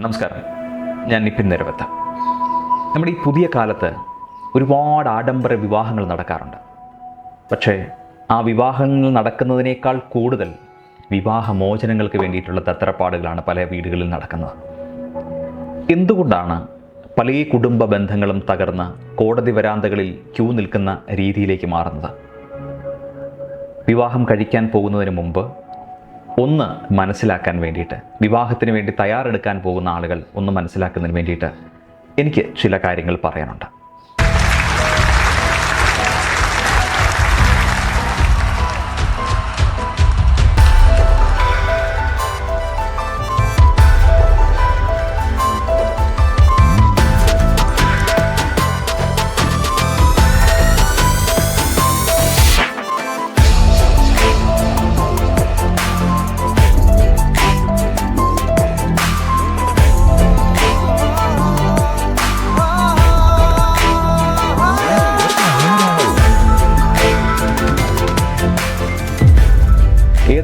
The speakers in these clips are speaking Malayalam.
നമസ്കാരം. ഞാൻ നിപിൻ നിരവത്ത. നമ്മുടെ ഈ പുതിയ കാലത്ത് ഒരുപാട് ആഡംബര വിവാഹങ്ങൾ നടക്കാറുണ്ട്. പക്ഷേ ആ വിവാഹങ്ങൾ നടക്കുന്നതിനേക്കാൾ കൂടുതൽ വിവാഹമോചനങ്ങൾക്ക് വേണ്ടിയിട്ടുള്ള തത്രപ്പാടുകളാണ് പല വീടുകളിൽ നടക്കുന്നത്. എന്തുകൊണ്ടാണ് പല കുടുംബ ബന്ധങ്ങളും തകർന്ന് കോടതി വരാന്തകളിൽ ക്യൂ നിൽക്കുന്ന രീതിയിലേക്ക് മാറുന്നത്? വിവാഹം കഴിക്കാൻ പോകുന്നതിന് മുമ്പ് ഒന്ന് മനസ്സിലാക്കാൻ വേണ്ടിയിട്ട്. വിവാഹത്തിന് വേണ്ടി തയ്യാറെടുക്കാൻ പോകുന്ന ആളുകൾ ഒന്ന് മനസ്സിലാക്കുന്നതിന് വേണ്ടിയിട്ട് എനിക്ക് ചില കാര്യങ്ങൾ പറയാനുണ്ട്.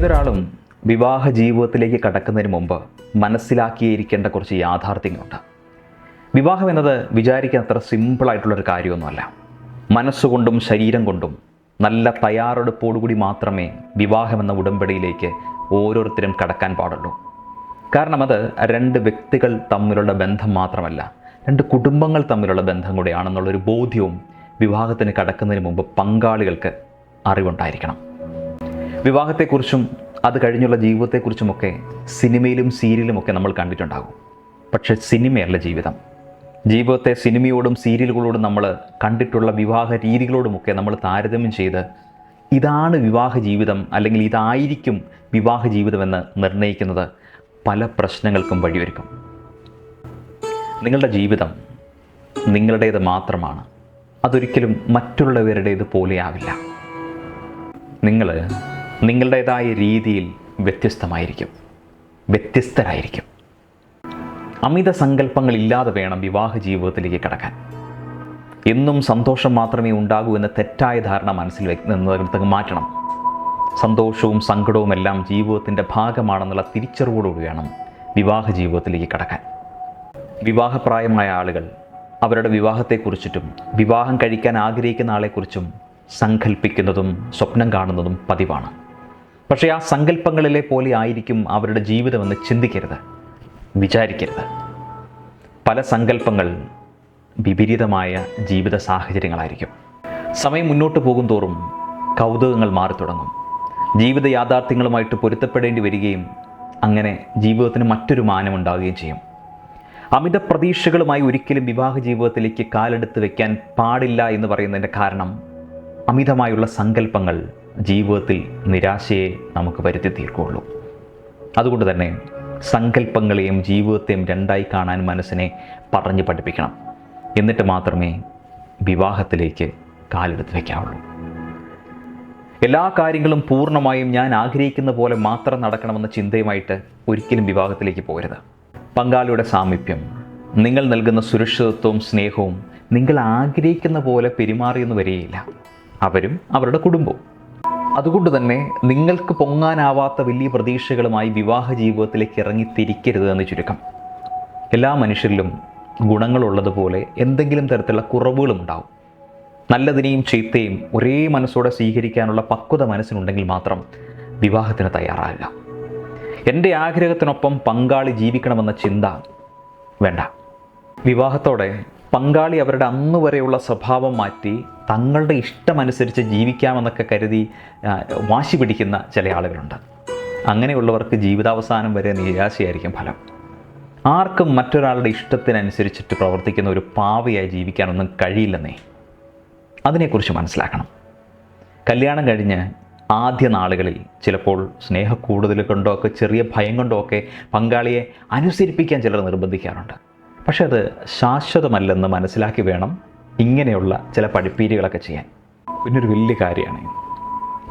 ഏതൊരാളും വിവാഹ ജീവിതത്തിലേക്ക് കടക്കുന്നതിന് മുമ്പ് മനസ്സിലാക്കിയിരിക്കേണ്ട കുറച്ച് യാഥാർത്ഥ്യങ്ങളുണ്ട്. വിവാഹം എന്നത് വിചാരിക്കാൻ അത്ര സിമ്പിളായിട്ടുള്ളൊരു കാര്യമൊന്നുമല്ല. മനസ്സുകൊണ്ടും ശരീരം കൊണ്ടും നല്ല തയ്യാറെടുപ്പോടുകൂടി മാത്രമേ വിവാഹം എന്ന ഉടമ്പടിയിലേക്ക് ഓരോരുത്തരും കടക്കാൻ പാടുള്ളൂ. കാരണം അത് രണ്ട് വ്യക്തികൾ തമ്മിലുള്ള ബന്ധം മാത്രമല്ല രണ്ട് കുടുംബങ്ങൾ തമ്മിലുള്ള ബന്ധം കൂടെയാണെന്നുള്ളൊരു ബോധ്യവും വിവാഹത്തിന് കടക്കുന്നതിന് മുമ്പ് പങ്കാളികൾക്ക് അറിവുണ്ടായിരിക്കണം. വിവാഹത്തെക്കുറിച്ചും അത് കഴിഞ്ഞുള്ള ജീവിതത്തെക്കുറിച്ചുമൊക്കെ സിനിമയിലും സീരിയലുമൊക്കെ നമ്മൾ കണ്ടിട്ടുണ്ടാകും. പക്ഷേ സിനിമയല്ല ജീവിതം. ജീവിതത്തെ സിനിമയോടും സീരിയലുകളോടും നമ്മൾ കണ്ടിട്ടുള്ള വിവാഹ രീതികളോടുമൊക്കെ നമ്മൾ താരതമ്യം ചെയ്ത് ഇതാണ് വിവാഹ ജീവിതം അല്ലെങ്കിൽ ഇതായിരിക്കും വിവാഹ ജീവിതമെന്ന് നിർണയിക്കുന്നത് പല പ്രശ്നങ്ങൾക്കും വഴിയൊരുക്കും. നിങ്ങളുടെ ജീവിതം നിങ്ങളുടേത് മാത്രമാണ്. അതൊരിക്കലും മറ്റുള്ളവരുടേത് പോലെയാവില്ല. നിങ്ങൾ നിങ്ങളുടേതായ രീതിയിൽ വ്യത്യസ്തമായിരിക്കും. വ്യത്യസ്തരായിരിക്കും. അമിത സങ്കല്പങ്ങളില്ലാതെ വേണം വിവാഹ ജീവിതത്തിലേക്ക് കടക്കാൻ. എന്നും സന്തോഷം മാത്രമേ ഉണ്ടാകൂ എന്ന തെറ്റായ ധാരണ മനസ്സിൽ വെക്ക് മാറ്റണം. സന്തോഷവും സങ്കടവും എല്ലാം ജീവിതത്തിന്റെ ഭാഗമാണെന്നുള്ള തിരിച്ചറിവോടുകൂടി വേണം വിവാഹ ജീവിതത്തിലേക്ക് കടക്കാൻ. വിവാഹപ്രായമായ ആളുകൾ അവരുടെ വിവാഹത്തെക്കുറിച്ചിട്ടും വിവാഹം കഴിക്കാൻ ആഗ്രഹിക്കുന്ന ആളെക്കുറിച്ചും സങ്കല്പിക്കുന്നതും സ്വപ്നം കാണുന്നതും പതിവാണ്. പക്ഷേ ആ സങ്കല്പങ്ങളിലെ പോലെ ആയിരിക്കും അവരുടെ ജീവിതമെന്ന് ചിന്തിക്കരുത്. വിചാരിക്കരുത്. പല സങ്കല്പങ്ങൾ വിപരീതമായ ജീവിത സാഹചര്യങ്ങളായിരിക്കും. സമയം മുന്നോട്ട് പോകും തോറും കൗതുകങ്ങൾ മാറി തുടങ്ങും. ജീവിത യാഥാർത്ഥ്യങ്ങളുമായിട്ട് പൊരുത്തപ്പെടേണ്ടി വരികയും അങ്ങനെ ജീവിതത്തിന് മറ്റൊരു മാനമുണ്ടാവുകയും ചെയ്യും. അമിത പ്രതീക്ഷകളുമായി ഒരിക്കലും വിവാഹ ജീവിതത്തിലേക്ക് കാലെടുത്ത് വയ്ക്കാൻ പാടില്ല എന്ന് പറയുന്നതിന്റെ കാരണം അമിതമായുള്ള സങ്കല്പങ്ങൾ ജീവിതത്തിൽ നിരാശയെ നമുക്ക് വരുത്തി തീർക്കുകയുള്ളൂ അതുകൊണ്ട് തന്നെ സങ്കല്പങ്ങളെയും ജീവിതത്തെയും രണ്ടായി കാണാൻ മനസ്സിനെ പറഞ്ഞു പഠിപ്പിക്കണം. എന്നിട്ട് മാത്രമേ വിവാഹത്തിലേക്ക് കാലെടുത്ത് വയ്ക്കാവുള്ളൂ. എല്ലാ കാര്യങ്ങളും പൂർണമായും ഞാൻ ആഗ്രഹിക്കുന്ന പോലെ മാത്രം നടക്കണമെന്ന ചിന്തയുമായിട്ട് ഒരിക്കലും വിവാഹത്തിലേക്ക് പോരുത് പങ്കാളിയുടെ സാമീപ്യം നിങ്ങൾ നൽകുന്ന സുരക്ഷിതത്വവും സ്നേഹവും നിങ്ങൾ ആഗ്രഹിക്കുന്ന പോലെ പെരുമാറിയെന്ന് വരികയില്ല അവരും അവരുടെ കുടുംബവും. അതുകൊണ്ട് തന്നെ നിങ്ങൾക്ക് പൊങ്ങാനാവാത്ത വലിയ പ്രതീക്ഷകളുമായി വിവാഹ ജീവിതത്തിലേക്ക് ഇറങ്ങി തിരിക്കരുത് എന്ന് ചുരുക്കം. എല്ലാ മനുഷ്യരിലും ഗുണങ്ങളുള്ളതുപോലെ എന്തെങ്കിലും തരത്തിലുള്ള കുറവുകളും ഉണ്ടാവും. നല്ലതിനെയും ചീത്തയും ഒരേ മനസ്സോടെ സ്വീകരിക്കാനുള്ള പക്വത മനസ്സിനുണ്ടെങ്കിൽ മാത്രം വിവാഹത്തിന് തയ്യാറാകുക എന്റെ ആഗ്രഹത്തിനൊപ്പം പങ്കാളി ജീവിക്കണമെന്ന ചിന്ത വേണ്ട. വിവാഹത്തോടെ പങ്കാളി അവരുടെ അന്ന് വരെയുള്ള സ്വഭാവം മാറ്റി തങ്ങളുടെ ഇഷ്ടമനുസരിച്ച് ജീവിക്കാമെന്നൊക്കെ കരുതി വാശി പിടിക്കുന്ന ചില ആളുകളുണ്ട്. അങ്ങനെയുള്ളവർക്ക് ജീവിതാവസാനം വരെ നിരാശയായിരിക്കും ഫലം. ആർക്കും മറ്റൊരാളുടെ ഇഷ്ടത്തിനനുസരിച്ചിട്ട് പ്രവർത്തിക്കുന്ന ഒരു പാവയായി ജീവിക്കാനൊന്നും കഴിയില്ലെന്നേ. അതിനെക്കുറിച്ച് മനസ്സിലാക്കണം. കല്യാണം കഴിഞ്ഞ് ആദ്യ നാളുകളിൽ ചിലപ്പോൾ സ്നേഹക്കൂടുതൽ കൊണ്ടോ ഒക്കെ ചെറിയ ഭയം കൊണ്ടോ ഒക്കെ പങ്കാളിയെ അനുസരിപ്പിക്കാൻ ചിലർ നിർബന്ധിക്കാറുണ്ട്. പക്ഷെ അത് ശാശ്വതമല്ലെന്ന് മനസ്സിലാക്കി വേണം ഇങ്ങനെയുള്ള ചില പഠിപ്പീരുകളൊക്കെ ചെയ്യാൻ. പിന്നെ ഒരു വലിയ കാര്യമാണ്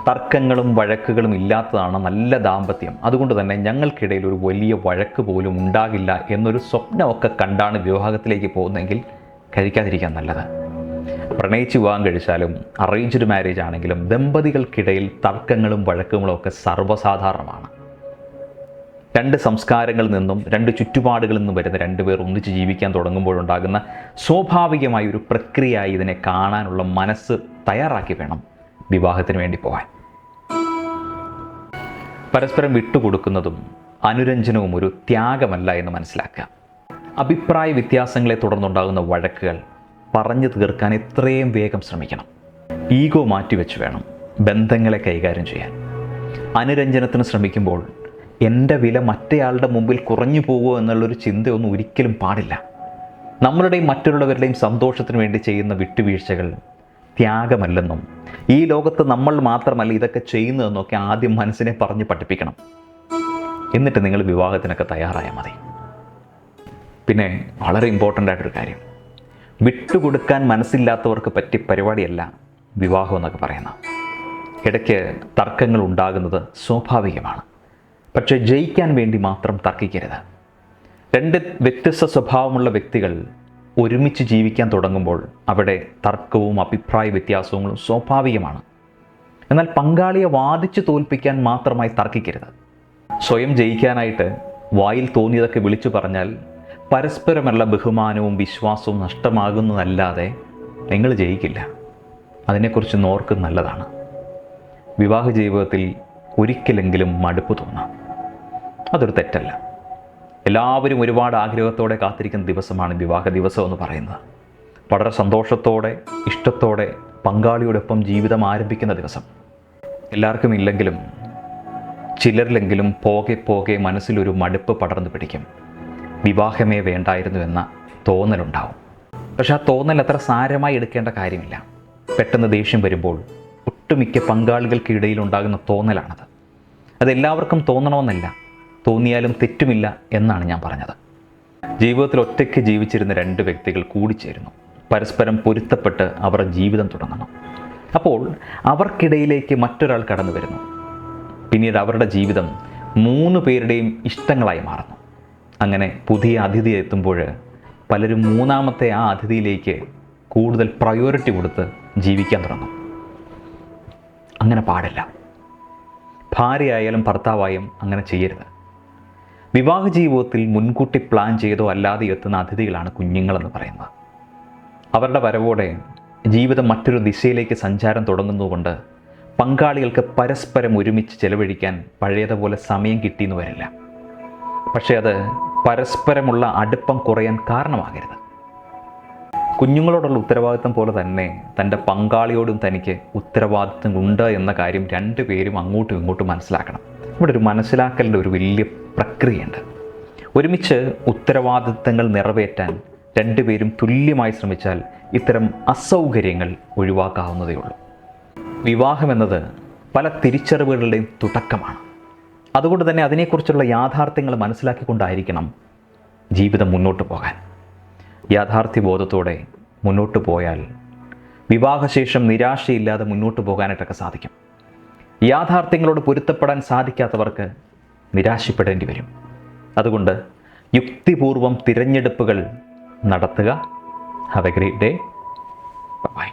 തർക്കങ്ങളും വഴക്കുകളും ഇല്ലാത്തതാണ് നല്ല ദാമ്പത്യം. അതുകൊണ്ട് തന്നെ ഞങ്ങൾക്കിടയിൽ ഒരു വലിയ വഴക്ക് പോലും ഉണ്ടാകില്ല എന്നൊരു സ്വപ്നമൊക്കെ കണ്ടാണ് വിവാഹത്തിലേക്ക് പോകുന്നതെങ്കിൽ കഴിക്കാതിരിക്കാൻ നല്ലത്. പ്രണയിച്ച് വിവാഹം കഴിച്ചാലും അറേഞ്ച്ഡ് മാരേജ് ആണെങ്കിലും ദമ്പതികൾക്കിടയിൽ തർക്കങ്ങളും വഴക്കങ്ങളും ഒക്കെ സർവസാധാരണമാണ്. രണ്ട് സംസ്കാരങ്ങളിൽ നിന്നും രണ്ട് ചുറ്റുപാടുകളിൽ നിന്നും വരുന്ന രണ്ടുപേർ ഒന്നിച്ച് ജീവിക്കാൻ തുടങ്ങുമ്പോഴുണ്ടാകുന്ന സ്വാഭാവികമായ ഒരു പ്രക്രിയയായി ഇതിനെ കാണാനുള്ള മനസ്സ് തയ്യാറാക്കി വേണം വിവാഹത്തിന് വേണ്ടി പോകാൻ. പരസ്പരം വിട്ടുകൊടുക്കുന്നതും അനുരഞ്ജനവും ഒരു ത്യാഗമല്ല എന്ന് മനസ്സിലാക്കുക. അഭിപ്രായ വ്യത്യാസങ്ങളെ തുടർന്നുണ്ടാകുന്ന വഴക്കുകൾ പറഞ്ഞു തീർക്കാൻ എത്രയും വേഗം ശ്രമിക്കണം. ഈഗോ മാറ്റിവെച്ച് വേണം ബന്ധങ്ങളെ കൈകാര്യം ചെയ്യാൻ. അനുരഞ്ജനത്തിന് ശ്രമിക്കുമ്പോൾ എന്റെ വില മറ്റേയാളുടെ മുമ്പിൽ കുറഞ്ഞു പോകുമോ എന്നുള്ളൊരു ചിന്തയൊന്നും ഒരിക്കലും പാടില്ല. നമ്മളുടെയും മറ്റുള്ളവരുടെയും സന്തോഷത്തിന് വേണ്ടി ചെയ്യുന്ന വിട്ടുവീഴ്ചകൾ ത്യാഗമല്ലെന്നും ഈ ലോകത്ത് നമ്മൾ മാത്രമല്ല ഇതൊക്കെ ചെയ്യുന്നതെന്നൊക്കെ ആദ്യം മനസ്സിനെ പറഞ്ഞ് പഠിപ്പിക്കണം. എന്നിട്ട് നിങ്ങൾ വിവാഹത്തിനൊക്കെ തയ്യാറായാൽ മതി. പിന്നെ വളരെ ഇമ്പോർട്ടന്റ് ആയിട്ടൊരു കാര്യം. വിട്ടുകൊടുക്കാൻ മനസ്സില്ലാത്തവർക്ക് പറ്റിയ പരിപാടിയല്ല വിവാഹം എന്നൊക്കെ പറയുന്നത്. ഇടയ്ക്ക് തർക്കങ്ങൾ ഉണ്ടാകുന്നത് സ്വാഭാവികമാണ്. പക്ഷേ ജയിക്കാൻ വേണ്ടി മാത്രം തർക്കിക്കരുത്. രണ്ട് വ്യത്യസ്ത സ്വഭാവമുള്ള വ്യക്തികൾ ഒരുമിച്ച് ജീവിക്കാൻ തുടങ്ങുമ്പോൾ അവിടെ തർക്കവും അഭിപ്രായ വ്യത്യാസങ്ങളും സ്വാഭാവികമാണ്. എന്നാൽ പങ്കാളിയെ വാദിച്ച് തോൽപ്പിക്കാൻ മാത്രമായി തർക്കിക്കരുത്. സ്വയം ജയിക്കാനായിട്ട് വായിൽ തോന്നിയതൊക്കെ വിളിച്ചു പറഞ്ഞാൽ പരസ്പരമുള്ള ബഹുമാനവും വിശ്വാസവും നഷ്ടമാകുന്നതല്ലാതെ നിങ്ങൾ ജയിക്കില്ല. അതിനെക്കുറിച്ച് നോർക്ക് നല്ലതാണ്. വിവാഹ ജീവിതത്തിൽ ഒരിക്കലെങ്കിലും മടുപ്പ് തോന്നാം. അതൊരു തെറ്റല്ല. എല്ലാവരും ഒരുപാട് ആഗ്രഹത്തോടെ കാത്തിരിക്കുന്ന ദിവസമാണ് വിവാഹ ദിവസം എന്ന് പറയുന്നത്. വളരെ സന്തോഷത്തോടെ ഇഷ്ടത്തോടെ പങ്കാളിയോടൊപ്പം ജീവിതം ആരംഭിക്കുന്ന ദിവസം. എല്ലാവർക്കും ഇല്ലെങ്കിലും ചിലരിലെങ്കിലും പോകെ പോകെ മനസ്സിലൊരു മടുപ്പ് പടർന്നു പിടിക്കും. വിവാഹമേ വേണ്ടായിരുന്നു എന്ന തോന്നലുണ്ടാവും. പക്ഷെ ആ തോന്നൽ അത്ര സാരമായി എടുക്കേണ്ട കാര്യമില്ല. പെട്ടെന്ന് ദേഷ്യം വരുമ്പോൾ ഒട്ടുമിക്ക പങ്കാളികൾക്കിടയിൽ ഉണ്ടാകുന്ന തോന്നലാണത്. അതെല്ലാവർക്കും തോന്നണമെന്നല്ല. തോന്നിയാലും തെറ്റുമില്ല എന്നാണ് ഞാൻ പറഞ്ഞത്. ജീവിതത്തിൽ ഒറ്റയ്ക്ക് ജീവിച്ചിരുന്ന രണ്ട് വ്യക്തികൾ കൂടിച്ചേരുന്നു. പരസ്പരം പൊരുത്തപ്പെട്ട് അവർ ജീവിതം തുടങ്ങണം അപ്പോൾ അവർക്കിടയിലേക്ക് മറ്റൊരാൾ കടന്നു വരുന്നു. പിന്നീട് അവരുടെ ജീവിതം മൂന്ന് പേരുടെയും ഇഷ്ടങ്ങളായി മാറുന്നു. അങ്ങനെ പുതിയ അതിഥി എത്തുമ്പോൾ പലരും മൂന്നാമത്തെ ആ അതിഥിയിലേക്ക് കൂടുതൽ പ്രയോറിറ്റി കൊടുത്ത് ജീവിക്കാൻ തുടങ്ങും. അങ്ങനെ പാടില്ല. ഭാര്യയായാലും ഭർത്താവായും അങ്ങനെ ചെയ്യരുത്. വിവാഹ ജീവിതത്തിൽ മുൻകൂട്ടി പ്ലാൻ ചെയ്തോ അല്ലാതെ എത്തുന്ന അതിഥികളാണ് കുഞ്ഞുങ്ങളെന്ന് പറയുന്നത്. അവരുടെ വരവോടെ ജീവിതം മറ്റൊരു ദിശയിലേക്ക് സഞ്ചാരം തുടങ്ങുന്നതുകൊണ്ട് പങ്കാളികൾക്ക് പരസ്പരം ഒരുമിച്ച് ചെലവഴിക്കാൻ പഴയതുപോലെ സമയം കിട്ടിയെന്ന് വരില്ല. പക്ഷേ അത് പരസ്പരമുള്ള അടുപ്പം കുറയാൻ കാരണമാകരുത്. കുഞ്ഞുങ്ങളോടുള്ള ഉത്തരവാദിത്തം പോലെ തന്നെ തന്റെ പങ്കാളിയോടും തനിക്ക് ഉത്തരവാദിത്തം ഉണ്ട് എന്ന കാര്യം രണ്ടുപേരും അങ്ങോട്ടും ഇങ്ങോട്ടും മനസ്സിലാക്കണം. ഇവിടെ ഒരു മനസ്സിലാക്കലിന്റെ ഒരു വലിയ പ്രക്രിയയുണ്ട്. ഒരുമിച്ച് ഉത്തരവാദിത്തങ്ങൾ നിറവേറ്റാൻ രണ്ടുപേരും തുല്യമായി ശ്രമിച്ചാൽ ഇത്തരം അസൗകര്യങ്ങൾ ഒഴിവാക്കാവുന്നതേ ഉള്ളൂ. വിവാഹമെന്നത് പല തിരിച്ചറിവുകളുടെയും തുടക്കമാണ്. അതുകൊണ്ട് തന്നെ അതിനെക്കുറിച്ചുള്ള യാഥാർത്ഥ്യങ്ങൾ മനസ്സിലാക്കിക്കൊണ്ടായിരിക്കണം ജീവിതം മുന്നോട്ട് പോകാൻ. യാഥാർത്ഥ്യബോധത്തോടെ മുന്നോട്ട് പോയാൽ വിവാഹശേഷം നിരാശയില്ലാതെ മുന്നോട്ട് പോകാനായിട്ടൊക്കെ സാധിക്കും. യാഥാർത്ഥ്യങ്ങളോട് പൊരുത്തപ്പെടാൻ സാധിക്കാത്തവർക്ക് നിരാശപ്പെടേണ്ടി വരും അതുകൊണ്ട് യുക്തിപൂർവം തിരഞ്ഞെടുപ്പുകൾ നടത്തുക. Have a great day bye